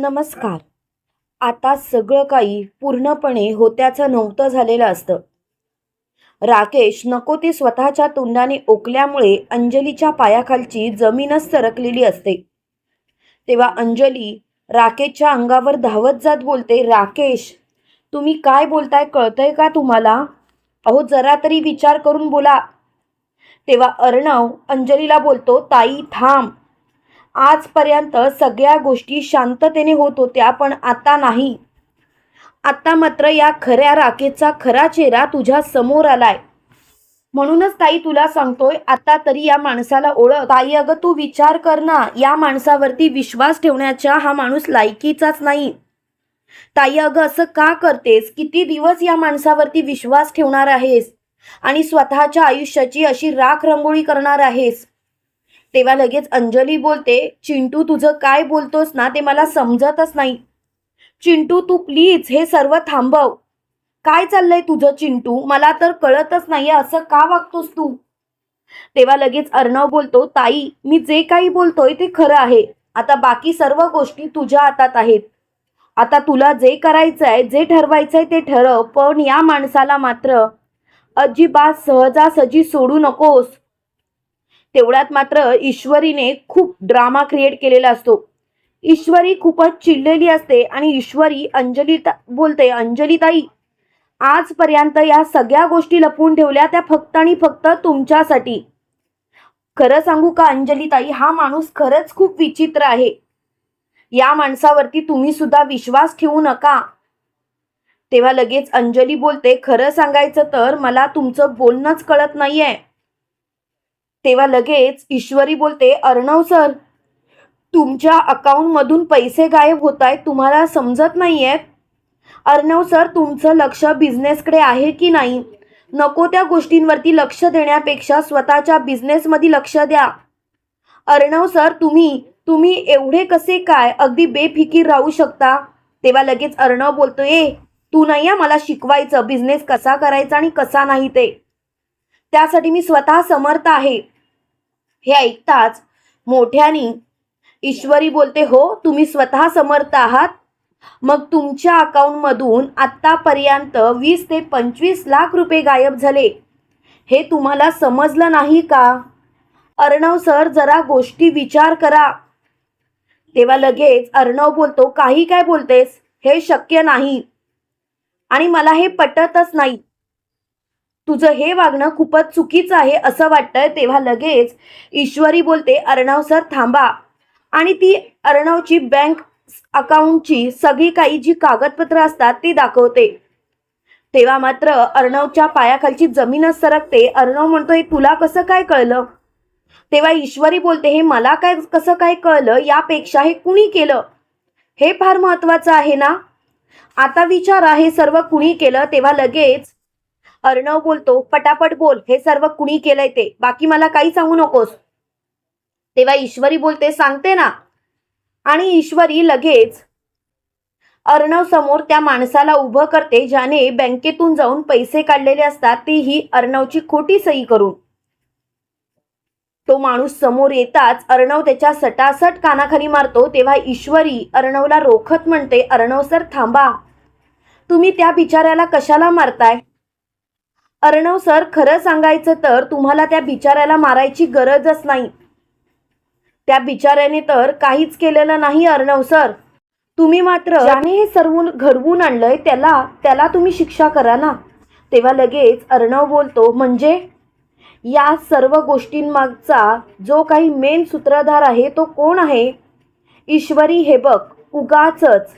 नमस्कार. आता सगळं काही पूर्णपणे होत्याचं नव्हतं झालेलं असतं. राकेश नको ते स्वतःच्या तोंडाने ओकल्यामुळे अंजलीच्या पायाखालची जमीनच सरकलेली असते. तेव्हा अंजली राकेशच्या अंगावर धावत जात बोलते राकेश तुम्ही काय बोलताय कळतंय का तुम्हाला? अहो जरा तरी विचार करून बोला. तेव्हा अर्णव अंजलीला बोलतो ताई थांब. आजपर्यंत सगळ्या गोष्टी शांततेने होत होत्या पण आता नाही. आता मात्र या खऱ्या राखेचा खरा चेहरा तुझ्या समोर आलाय. म्हणूनच ताई तुला सांगतोय आता तरी या माणसाला ओळख. ताई अगं तू विचार कर ना या माणसावरती विश्वास ठेवण्याच्या हा माणूस लायकीचाच नाही. ताई अगं असं का करतेस? किती दिवस या माणसावरती विश्वास ठेवणार आहेस? आणि स्वतःच्या आयुष्याची अशी राख रंगोळी करणार आहेस? तेव्हा लगेच अंजली बोलते चिंटू तुझं काय बोलतोस ना ते मला समजतच नाही. चिंटू तू प्लीज हे सर्व थांबव. काय चाललंय तुझं चिंटू? मला तर कळतच नाहीये असं का वागतोस तू? तेव्हा लगेच अर्णव बोलतो ताई मी जे काही बोलतोय ते खरं आहे. आता बाकी सर्व गोष्टी तुझ्या हातात आहेत. आता तुला जे करायचंय जे ठरवायचंय ते ठरव पण या माणसाला मात्र अजिबात सहजासहजी सोडू नकोस. तेवढ्यात मात्र ईश्वरीने खूप ड्रामा क्रिएट केलेला असतो. ईश्वरी खूपच चिडलेली असते आणि ईश्वरी अंजलिता बोलते अंजलीताई आजपर्यंत या सगळ्या गोष्टी लपवून ठेवल्या त्या फक्त आणि फक्त तुमच्यासाठी. खरं सांगू का अंजलीताई हा माणूस खरंच खूप विचित्र आहे. या माणसावरती तुम्ही सुद्धा विश्वास ठेवू नका. तेव्हा लगेच अंजली बोलते खरं सांगायचं तर मला तुमचं बोलणंच कळत नाहीये. तेव्हा लगेच ईश्वरी बोलते अर्णव सर तुमच्या अकाउंटमधून पैसे गायब होत आहेत तुम्हाला समजत नाही आहेत अर्णव सर तुमचं लक्ष बिझनेसकडे आहे की नाही? नको त्या गोष्टींवरती लक्ष देण्यापेक्षा स्वतःच्या बिझनेसमध्ये लक्ष द्या. अर्णव सर तुम्ही तुम्ही एवढे कसे काय? अगदी बेफिकीर राहू शकता. तेव्हा लगेच अर्णव बोलतो ए तू नाही या मला शिकवायचं बिझनेस कसा करायचा आणि कसा नाही ते. त्यासाठी मी स्वतः समर्थ आहे. हे ऐकताच मोठ्यानी ईश्वरी बोलते हो तुम्ही स्वतः समर्थ आहात. मग तुमच्या अकाउंटमधून आत्तापर्यंत वीस ते पंचवीस लाख रुपये गायब झाले. हे तुम्हाला समजलं नाही का? अर्णव सर जरा गोष्टी विचार करा. तेव्हा लगेच अर्णव बोलतो काही काय बोलतेस? हे शक्य नाही. आणि मला हे पटतच नाही. तुझं हे वागणं खूपच चुकीचं आहे असं वाटतंय. तेव्हा लगेच ईश्वरी बोलते अर्णव सर थांबा. आणि ती अर्णवची बँक अकाउंटची सगळी काही जी कागदपत्र असतात ती दाखवते. तेव्हा मात्र अर्णवच्या पायाखालची जमीनच सरकते. अर्णव म्हणतोय तुला कसं काय कळलं? तेव्हा ईश्वरी बोलते हे मला काय कसं काय कळलं? यापेक्षा हे कुणी केलं? हे फार महत्वाचं आहे ना? आता विचारा हे सर्व कुणी केलं? तेव्हा लगेच अर्णव बोलतो पटापट बोल हे सर्व कुणी केलंय ते? बाकी मला काही सांगू नकोस. तेव्हा ईश्वरी बोलते सांगते ना. आणि ईश्वरी लगेच अर्णव समोर त्या माणसाला उभं करते ज्याने बँकेतून जाऊन पैसे काढलेले असतात तीही अर्णवची खोटी सही करून. तो माणूस समोर येताच अर्णव त्याच्या सटासट कानाखाली मारतो तेव्हा ईश्वरी अर्णवला रोखत म्हणते अर्णव सर थांबा. तुम्ही त्या बिचाऱ्याला कशाला मारताय? अर्णव सर खरं सांगायचं तर तुम्हाला त्या बिचाऱ्याला मारायची गरजच नाही. त्या बिचाऱ्याने तर काहीच केलेलं नाही अर्णव सर. तुम्ही मात्र ज्याने हे सर्व घडवून आणलंय त्याला त्याला तुम्ही शिक्षा करा ना. तेव्हा लगेच अर्णव बोलतो म्हणजे? या सर्व गोष्टींमागचा जो काही मेन सूत्रधार आहे तो कोण आहे? ईश्वरी हे बघ उगाचच.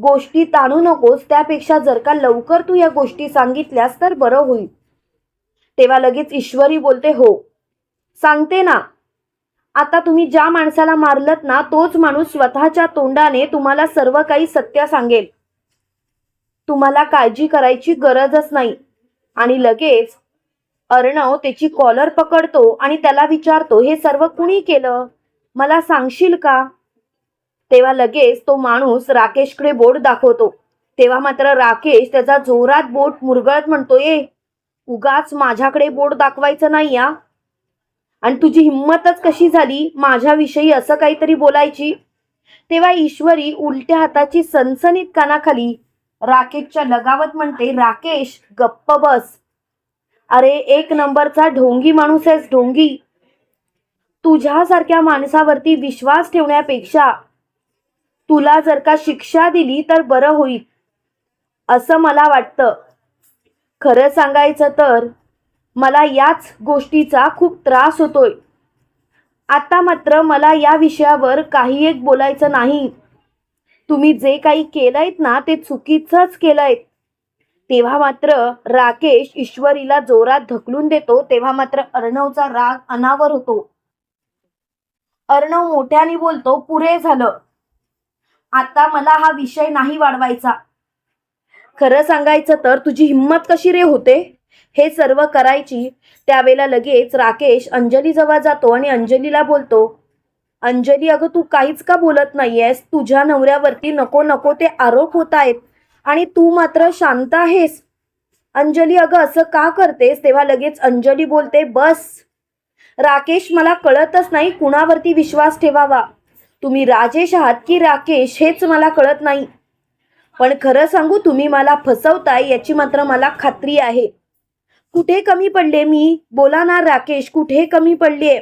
गोष्टी ताणू नकोस त्यापेक्षा जर का लवकर तू या गोष्टी सांगितल्यास तर बरं होईल. तेव्हा लगेच ईश्वरी बोलते हो. सांगते ना. आता तुम्ही ज्या माणसाला मारलत ना तोच माणूस स्वतःच्या तोंडाने तुम्हाला सर्व काही सत्य सांगेल. तुम्हाला काळजी करायची गरजच नाही. आणि लगेच अर्णव त्याची कॉलर पकडतो आणि त्याला विचारतो हे सर्व कुणी केलं? मला सांगशील का? तेव्हा लगेच तो माणूस राकेशकडे बोट दाखवतो. तेव्हा मात्र राकेश त्याचा जोरात बोट मुरगळत म्हणतो ए उगाच माझ्याकडे बोट दाखवायचं नाही या आणि तुझी हिंमतच कशी झाली? माझ्याविषयी असं काहीतरी बोलायची? तेव्हा ईश्वरी उलट्या हाताची सनसनीत कानाखाली राकेशच्या लगावत म्हणते राकेश गप्प बस. अरे एक नंबरचा ढोंगी माणूस आहेस ढोंगी. तुझ्यासारख्या माणसावरती विश्वास ठेवण्यापेक्षा तुला जर का शिक्षा दिली तर बरं होईल. असं मला वाटतं. खरं सांगायचं तर मला याच गोष्टीचा खूप त्रास होतोय. आता मात्र मला या विषयावर काही एक बोलायचं नाही. तुम्ही जे काही केलंयत ना ते चुकीचंच केलंय तेव्हा मात्र राकेश ईश्वरीला जोरात ढकलून देतो तेव्हा मात्र अर्णवचा राग अनावर होतो. अर्णव मोठ्याने बोलतो पुरे झालं. आता मला हा विषय नाही वाढवायचा. खरं सांगायचं तर तुझी हिंमत कशी रे होते? हे सर्व करायची त्यावेळेला लगेच राकेश अंजली जवळ जातो आणि अंजलीला बोलतो अंजली अगं तू काहीच का बोलत नाहीयेस? तुझ्या नवऱ्यावरती नको नको ते आरोप होत आहेत आणि तू मात्र शांत आहेस. अंजली अगं असं का करतेस? तेव्हा लगेच अंजली बोलते बस. राकेश मला कळतच नाही कुणावरती विश्वास ठेवावा. तुम्ही राजेश आहात की राकेश हेच मला कळत नाही. पण खरं सांगू तुम्ही मला फसवताय याची मात्र मला खात्री आहे. कुठे कमी पडले मी? बोला ना राकेश कुठे कमी पडले?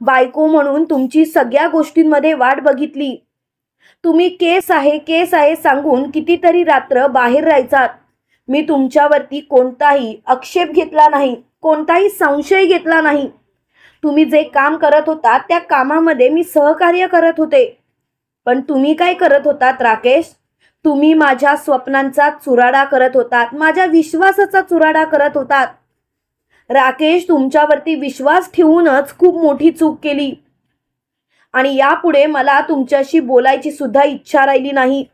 बायको म्हणून तुमची सगळ्या गोष्टींमध्ये वाट बघितली. तुम्ही केस आहे केस आहे सांगून कितीतरी रात्र बाहेर राहायचात. मी तुमच्यावरती कोणताही आक्षेप घेतला नाही कोणताही संशय घेतला नाही. तुम्ही जे काम करत होता त्या कामामध्ये मी सहकार्य करत होते. पण तुम्ही काय करत होतात राकेश? तुम्ही माझ्या स्वप्नांचा चुराडा करत होतात माझ्या विश्वासाचा चुराडा करत होतात. राकेश तुमच्यावरती विश्वास ठेवूनच खूप मोठी चूक केली. आणि यापुढे मला तुमच्याशी बोलायची सुद्धा इच्छा राहिली नाही.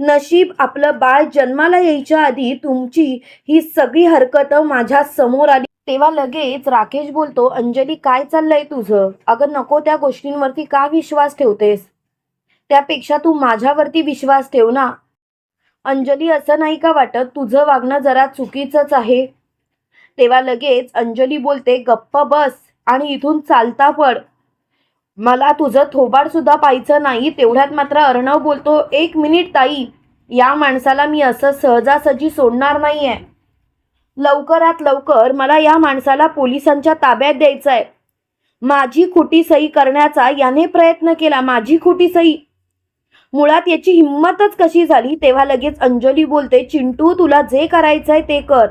नशीब आपलं बाळ जन्माला यायच्या आधी तुमची ही सगळी हरकत माझ्यासमोर आली. तेव्हा लगेच राकेश बोलतो अंजली काय चाललंय तुझं? अगं नको त्या गोष्टींवरती का विश्वास ठेवतेस? त्यापेक्षा तू माझ्यावरती विश्वास ठेव ना. अंजली असं नाही का वाटत? तुझं वागणं जरा चुकीचंच आहे. तेव्हा लगेच अंजली बोलते गप्प बस आणि इथून चालता पड. मला तुझं थोबाड सुद्धा पाहायचं नाही. तेवढ्यात मात्र अर्णव बोलतो एक मिनिट ताई. या माणसाला मी असं सहजासहजी सोडणार नाहीये. लवकरात लवकर मला या माणसाला पोलिसांच्या ताब्यात द्यायचं आहे माझी खोटी सही करण्याचा याने प्रयत्न केला माझी खोटी सही. मुळात याची हिंमतच कशी झाली तेव्हा लगेच अंजली बोलते चिंटू तुला जे करायचंय ते कर.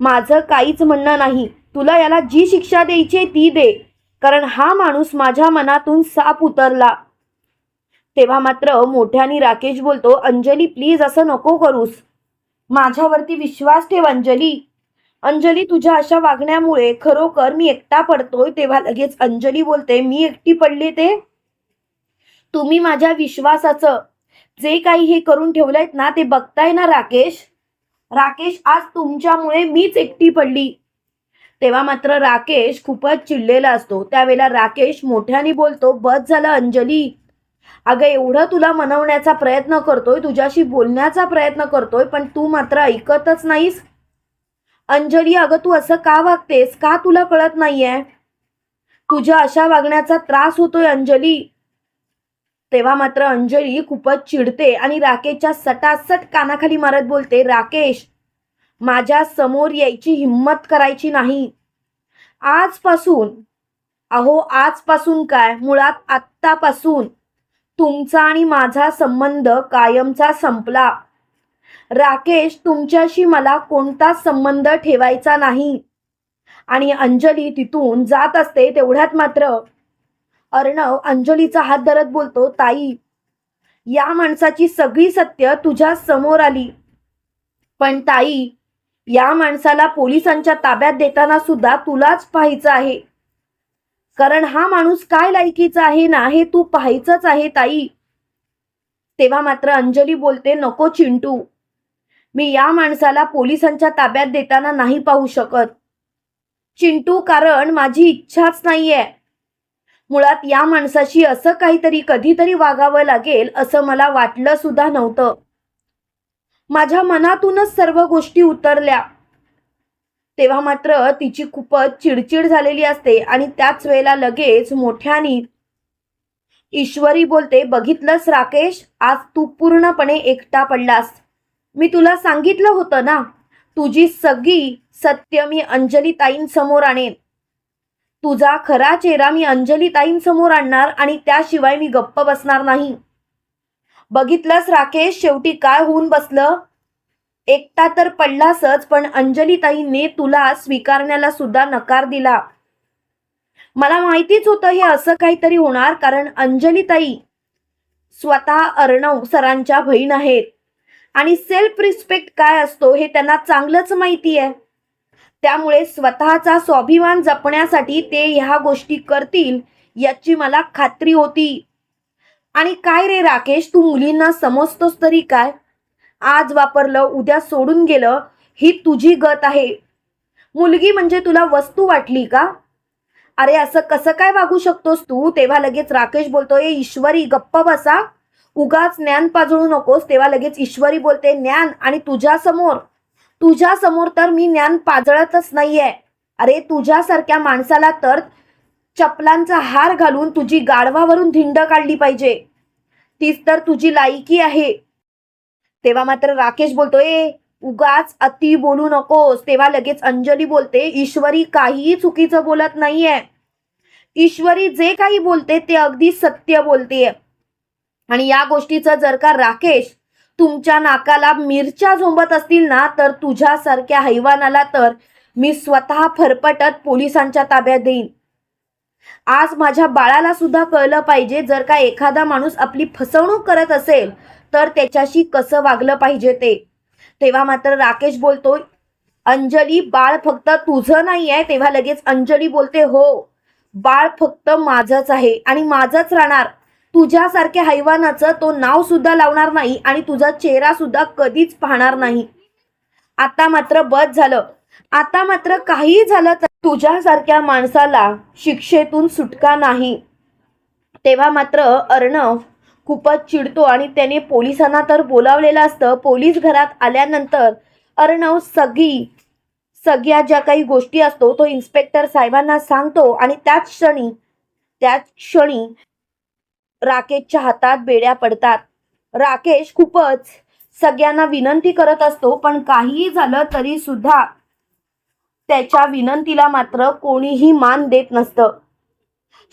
माझं काहीच म्हणणं नाही. तुला याला जी शिक्षा द्यायची आहे ती दे. कारण हा माणूस माझ्या मनातून साप उतरला. तेव्हा मात्र मोठ्याने राकेश बोलतो अंजली प्लीज असं नको करूस. माझ्यावरती विश्वास ठेव अंजली. अंजली तुझ्या अशा वागण्यामुळे खरोखर मी एकटा पडतोय तेव्हा लगेच अंजली बोलते मी एकटी पडली ते? तुम्ही माझ्या विश्वासाचं जे काही हे करून ठेवलंयत ना ते बघताय ना राकेश? राकेश आज तुमच्यामुळे मीच एकटी पडली. तेव्हा मात्र राकेश खूपच चिडलेला असतो. त्यावेळेला राकेश मोठ्याने बोलतो बस झालं अंजली. अगं एवढं तुला मनवण्याचा प्रयत्न करतोय तुझ्याशी बोलण्याचा प्रयत्न करतोय पण तू मात्र ऐकतच नाहीस. अंजली अगं तू असं का वागतेस? का तुला कळत नाहीये? तुझ्या अशा वागण्याचा त्रास होतोय अंजली. तेव्हा मात्र अंजली खूपच चिडते आणि राकेशच्या सटासट कानाखाली मारत बोलते राकेश माझ्यासमोर यायची हिंमत करायची नाही. आजपासून अहो आजपासून काय? मुळात आत्तापासून. तुमचा आणि माझा संबंध कायमचा संपला. राकेश तुमच्याशी मला कोणताच संबंध ठेवायचा नाही. आणि अंजली तिथून जात असते तेवढ्यात मात्र. अर्णव अंजलीचा हात धरत बोलतो ताई या माणसाची सगळी सत्य तुझ्या समोर आली. पण ताई या माणसाला पोलिसांच्या ताब्यात देताना सुद्धा तुलाच पाहायचं आहे. कारण हा माणूस काय लायकीचा आहे ना हे तू पाहायचंच आहे ताई. तेव्हा मात्र अंजली बोलते नको चिंटू. मी या माणसाला पोलिसांच्या ताब्यात देताना नाही पाहू शकत. चिंटू कारण माझी इच्छाच नाहीये. मुळात या माणसाशी असं काहीतरी कधीतरी वागावं लागेल असं मला वाटलं सुद्धा नव्हतं. माझ्या मनातूनच सर्व गोष्टी उतरल्या. तेव्हा मात्र तिची खूपच चिडचिड झालेली असते आणि त्याच वेळेला लगेच मोठ्यानी ईश्वरी बोलते बघितलंस राकेश आज तू पूर्णपणे एकटा पडलास. मी तुला सांगितलं होतं ना तुझी सगळी सत्य मी अंजली ताईंसमोर आणेन. तुझा खरा चेहरा मी अंजली ताईंसमोर आणणार आणि त्याशिवाय मी गप्प बसणार नाही. बघितलंस राकेश शेवटी काय होऊन बसलं? एकटा तर पडलासच पण अंजलीताईंनी तुला स्वीकारण्याला सुद्धा नकार दिला. मला माहितीच होतं हे असं काहीतरी होणार कारण अंजलीताई स्वतः अर्णव सरांच्या बहीण आहेत. आणि सेल्फ रिस्पेक्ट काय असतो हे त्यांना चांगलंच माहिती आहे त्यामुळे स्वतःचा स्वाभिमान जपण्यासाठी ते ह्या गोष्टी करतील याची मला खात्री होती. आणि काय रे राकेश तू मुलींना समजतोस तरी काय? आज वापरलं उद्या सोडून गेलं ही तुझी गत आहे. मुलगी म्हणजे तुला वस्तू वाटली का? अरे असं कसं काय वागू शकतोस तू? तेव्हा लगेच राकेश बोलतोय ईश्वरी गप्प बसा. उगाच ज्ञान पाजळू नकोस. तेव्हा लगेच ईश्वरी बोलते ज्ञान आणि तुझ्या समोर तुझ्या समोर तर मी ज्ञान पाजळतच नाहीये. अरे तुझ्यासारख्या माणसाला तर चपलांचा हार घालून तुझी गाढवावरून धिंड काढली पाहिजे. तीच तर तुझी लायकी आहे. तेव्हा मात्र राकेश बोलतोय उगाच अति बोलू नकोस. तेव्हा लगेच अंजली बोलते ईश्वरी काहीही चुकीचं बोलत नाहीये. ईश्वरी जे काही बोलते ते अगदी सत्य बोलतेय. आणि या गोष्टीचं जर का राकेश तुमच्या नाकाला मिरच्या झोंबत असतील ना तर तुझ्यासारख्या हैवानाला तर मी स्वतः फरफटत पोलिसांच्या ताब्यात देईन. आज माझ्या बाळाला सुद्धा कळलं पाहिजे जर का एखादा माणूस आपली फसवणूक करत असेल तर त्याच्याशी कसं वागलं पाहिजे ते? तेव्हा मात्र राकेश बोलतोय अंजली बाळ फक्त तुझं नाही आहे तेव्हा लगेच अंजली बोलते हो बाळ फक्त माझंच आहे आणि माझंच राहणार. तुझ्यासारख्या हैवानाचं तो नाव सुद्धा लावणार नाही आणि तुझा चेहरा सुद्धा कधीच पाहणार नाही. आता मात्र बस झालं. आता मात्र काही झालं तर तुझ्यासारख्या माणसाला शिक्षेतून सुटका नाही. तेव्हा मात्र अर्णव खूपच चिडतो आणि त्याने पोलिसांना तर बोलावलेलं असतं. पोलीस घरात आल्यानंतर अर्णव सगळी सगळ्या ज्या काही गोष्टी असतो तो इन्स्पेक्टर साहेबांना सांगतो आणि त्याच क्षणी त्याच क्षणी राकेशच्या हातात बेड्या पडतात. राकेश खूपच सगळ्यांना विनंती करत असतो पण काहीही झालं तरी सुद्धा त्याच्या विनंतीला मात्र कोणीही मान देत नसतं.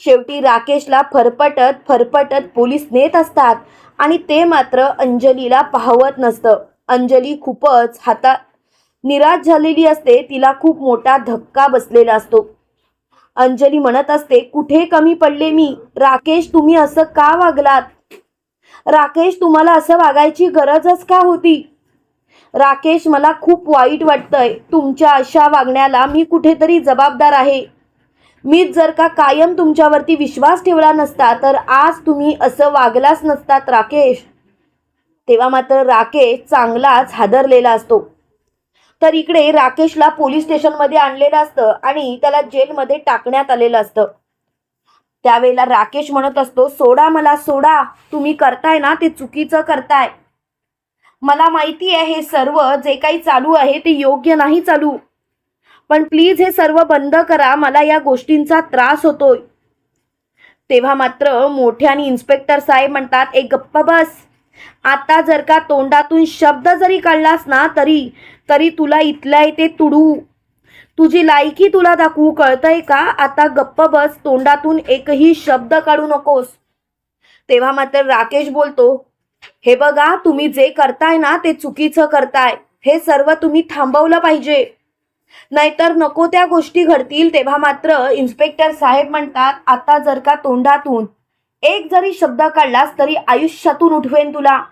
शेवटी राकेशला फरफटत फरफटत पोलीस नेत असतात आणि ते मात्र अंजलीला पाहवत नसतं. अंजली खूपच हातात निराश झालेली असते तिला खूप मोठा धक्का बसलेला असतो. अंजली म्हणत असते कुठे कमी पडले मी? राकेश तुम्ही असं का वागलात? राकेश तुम्हाला असं वागायची गरजच का होती? राकेश मला खूप वाईट वाटतंय. तुमच्या अशा वागण्याला मी कुठेतरी जबाबदार आहे. मीच जर का कायम तुमच्यावरती विश्वास ठेवला नसता तर आज तुम्ही असं वागलाच नसतात राकेश. तेव्हा मात्र राकेश चांगलाच हादरलेला असतो. तर इकडे राकेशला पोलीस स्टेशनमध्ये आणलेलं असतं आणि त्याला जेलमध्ये टाकण्यात आलेलं असतं. त्यावेळेला राकेश म्हणत असतो सोडा मला सोडा. तुम्ही करताय ना ते चुकीचं करताय. मला माहिती आहे हे सर्व जे काही चालू आहे ते योग्य नाही चालू. पण प्लीज हे सर्व बंद करा मला या गोष्टींचा त्रास होतोय. तेव्हा मात्र मोठ्याने इन्स्पेक्टर साहेब म्हणतात एक गप्पा बस. आता जर का तोंडातून शब्द जरी काढलास ना तरी तरी तुला इथल्या इथे तुडू. तुझी लायकी तुला दाखवू कळतंय का? आता गप्प बस तोंडातून एकही शब्द काढू नकोस. तेव्हा मात्र राकेश बोलतो हे बघा तुम्ही जे करताय ना ते चुकीचं करताय. हे सर्व तुम्ही थांबवलं पाहिजे. नाहीतर नको त्या गोष्टी घडतील तेव्हा मात्र इन्स्पेक्टर साहेब म्हणतात आता जर का तोंडातून एक जरी शब्द काढलास तरी आयुष्यातून उठवेन तुला.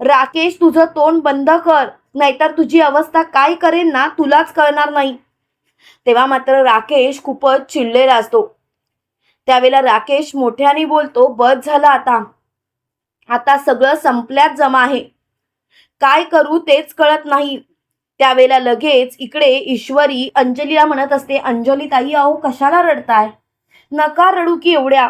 राकेश तुझं तोंड बंद कर नाहीतर तुझी अवस्था काय करेन ना तुलाच कळणार नाही. तेव्हा मात्र राकेश खूपच चिडलेला असतो. त्यावेळेला राकेश मोठ्याने बोलतो बस झालं आता. आता सगळं संपल्यात जमा आहे. काय करू तेच कळत नाही. त्यावेळेला लगेच इकडे ईश्वरी अंजलीला म्हणत असते अंजली ताई अहो कशाला रडताय? नका रडू की एवढ्या.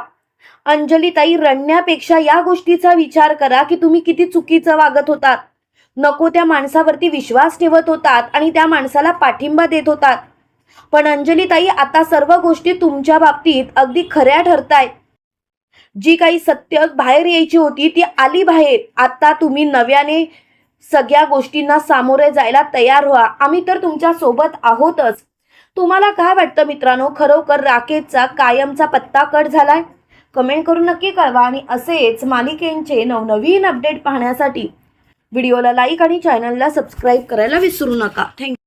अंजली ताई रडण्यापेक्षा या गोष्टीचा विचार करा की तुम्ही किती चुकीचं वागत होतात. नको त्या माणसावरती विश्वास ठेवत होतात आणि त्या माणसाला पाठिंबा देत होतात. पण अंजली ताई आता सर्व गोष्टी तुमच्या बाबतीत अगदी खऱ्या ठरतायत जी काही सत्य बाहेर यायची होती ती आली बाहेर. आता तुम्ही नव्याने सगळ्या गोष्टींना सामोरे जायला तयार व्हा. आम्ही तर तुमच्यासोबत आहोतच. तुम्हाला काय वाटतं मित्रांनो खरोखर राकेशचा कायमचा पत्ता कट झालाय? कमेंट करून नक्की कळवा आणि असेच मालिकेंचे नवनवीन अपडेट पाहण्यासाठी व्हिडिओला लाईक आणि चॅनलला सबस्क्राईब करायला विसरू नका. थँक्यू